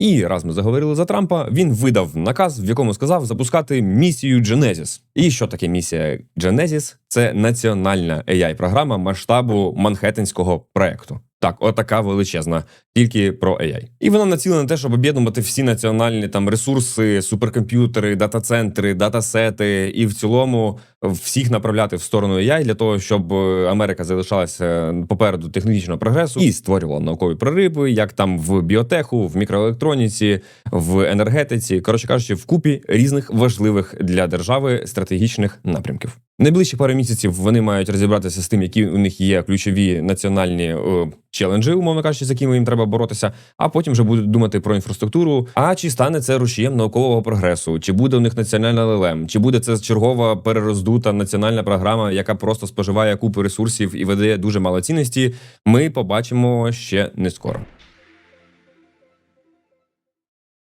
І раз ми заговорили за Трампа, він видав наказ, в якому сказав запускати місію Genesis. І що таке місія Genesis? Це національна AI-програма масштабу манхеттенського проекту. Так, отака величезна, тільки про AI. І вона націлена на те, щоб об'єднувати всі національні там ресурси, суперкомп'ютери, дата-центри, датасети, і в цілому всіх направляти в сторону AI для того, щоб е, Америка залишалася попереду технологічного прогресу і створювала наукові прориви, як там в біотеху, в мікроелектроніці, в енергетиці. Коротше кажучи, в купі різних важливих для держави стратегічних напрямків. Найближчі пару місяців вони мають розібратися з тим, які у них є ключові національні е, челенджі, умовно кажучи, з якими їм треба боротися. А потім вже будуть думати про інфраструктуру. А чи стане це рушієм наукового прогресу? Чи буде у них національна ЛЛМ? Чи буде це чергова перероздута національна програма, яка просто споживає купу ресурсів і видає дуже мало цінності? Ми побачимо ще не скоро.